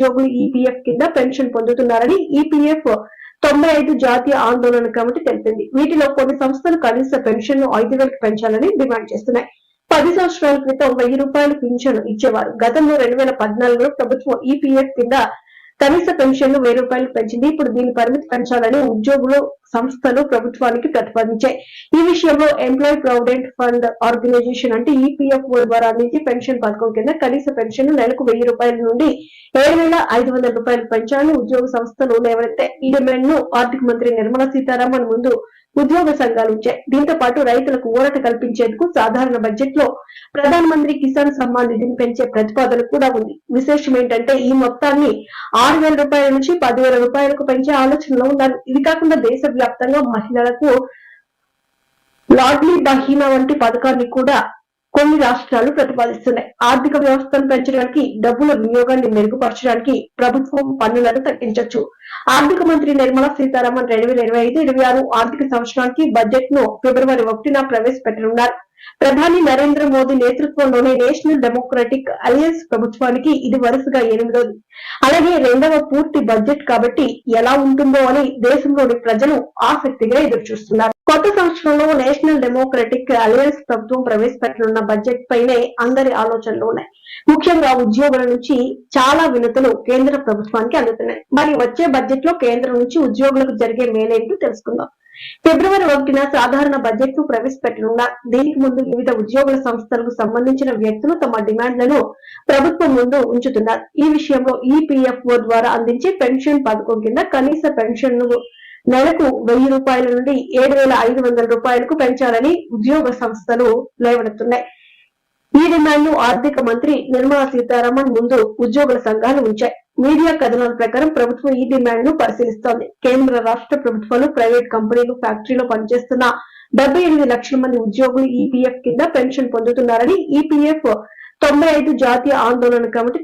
ఉద్యోగులు ఈపీఎఫ్ కింద పెన్షన్ పొందుతున్నారని ఈపీఎఫ్ తొంభై ఐదు జాతీయ ఆందోళన కమిటీ తెలిపింది. వీటిలో కొన్ని సంస్థలు కనీస పెన్షన్ను ఐదు వేలకు పెంచాలని డిమాండ్ చేస్తున్నాయి. పది సంవత్సరాల క్రితం వెయ్యి రూపాయలు పింఛను ఇచ్చేవారు. గతంలో రెండు వేల పద్నాలుగులో ప్రభుత్వం ఈపీఎఫ్ కింద కనీస పెన్షన్ను వెయ్యి రూపాయలు పెంచింది. ఇప్పుడు దీని పరిమితి పెంచాలని ఉద్యోగులు సంస్థలు ప్రభుత్వానికి ప్రతిపాదించాయి. ఈ విషయంలో ఎంప్లాయ్ ప్రావిడెంట్ ఫండ్ ఆర్గనైజేషన్ అంటే ఈపీఎఫ్ ద్వారా అందించి పెన్షన్ పథకం కింద కనీస పెన్షన్ నెలకు వెయ్యి రూపాయల నుండి ఏడు వేల ఐదు వందల రూపాయలు పెంచాలని ఉద్యోగ సంస్థలు లేవనెత్తే. ఈ డిమాండ్ను ఆర్థిక మంత్రి నిర్మలా సీతారామన్ ముందు ఉద్యోగ సంఘాలు ఉంచాయి దీంతో పాటు రైతులకు ఊరట కల్పించేందుకు సాధారణ బడ్జెట్లో ప్రధానమంత్రి కిసాన్ సమ్మాన్ నిధిని పెంచే ప్రతిపాదన కూడా ఉంది. విశేషం ఏంటంటే ఈ మొత్తాన్ని ఆరు వేల రూపాయల నుంచి పదివేల రూపాయలకు పెంచే ఆలోచనలో ఉన్నారు. ఇది కాకుండా దేశవ్యాప్తంగా మహిళలకు లాడ్లీ బహీనా వంటి పథకాన్ని కూడా కొన్ని రాష్ట్రాలు ప్రతిపాదిస్తున్నాయి. ఆర్థిక వ్యవస్థను పెంచడానికి డబ్బుల వినియోగాన్ని మెరుగుపరచడానికి ప్రభుత్వం పన్నులను తగ్గించొచ్చు. ఆర్థిక మంత్రి నిర్మలా సీతారామన్ రెండు వేల ఇరవై ఐదు ఇరవై ఆరు ఆర్థిక సంవత్సరానికి బడ్జెట్ను ఫిబ్రవరి ఒకటిన ప్రవేశపెట్టనున్నారు. ప్రధాని నరేంద్ర మోదీ నేతృత్వంలోని నేషనల్ డెమోక్రటిక్ అలయన్స్ ప్రభుత్వానికి ఇది వరుసగా ఎనిమిదోది. అలాగే రెండవ పూర్తి బడ్జెట్ కాబట్టి ఎలా ఉంటుందో అని దేశంలోని ప్రజలు ఆసక్తిగా ఎదురు చూస్తున్నారు కొత్త సంవత్సరంలో నేషనల్ డెమోక్రటిక్ అలయన్స్ ప్రభుత్వం ప్రవేశపెట్టనున్న బడ్జెట్ పైనే అందరి ఆలోచనలు ఉన్నాయి. ముఖ్యంగా ఉద్యోగుల నుంచి చాలా వినతులు కేంద్ర ప్రభుత్వానికి అందుతున్నాయి. మరి వచ్చే బడ్జెట్లో కేంద్రం నుంచి ఉద్యోగులకు జరిగే మేలేంటో తెలుసుకుందాం. ఫిబ్రవరి ఒకటిన సాధారణ బడ్జెట్ను ప్రవేశపెట్టనున్న దీనికి ముందు వివిధ ఉద్యోగుల సంస్థలకు సంబంధించిన వ్యక్తులు తమ డిమాండ్లను ప్రభుత్వం ముందు ఉంచుతున్నారు. ఈ విషయంలో ఈపీఎఫ్ఓ ద్వారా అందించే పెన్షన్ పథకం కింద కనీస పెన్షన్ను నెలకు వెయ్యి రూపాయల నుండి ఏడు వేల ఐదు వందల రూపాయలకు పెంచాలని ఉద్యోగ సంస్థలు లేవనెత్తున్నాయి. ఈ డిమాండ్ను ఆర్థిక మంత్రి నిర్మలా సీతారామన్ ముందు ఉద్యోగుల సంఘాలు ఉంచాయి. మీడియా కథనాల ప్రకారం ప్రభుత్వం ఈ డిమాండ్ను పరిశీలిస్తోంది. కేంద్ర రాష్ట్ర ప్రభుత్వాలు ప్రైవేట్ కంపెనీలు ఫ్యాక్టరీలో పనిచేస్తున్న డెబ్బై ఎనిమిది లక్షల మంది ఉద్యోగులు ఈపీఎఫ్ కింద పెన్షన్ పొందుతున్నారని ఈపీఎఫ్ తొంభై ఐదు జాతీయ ఆందోళన కమిటీ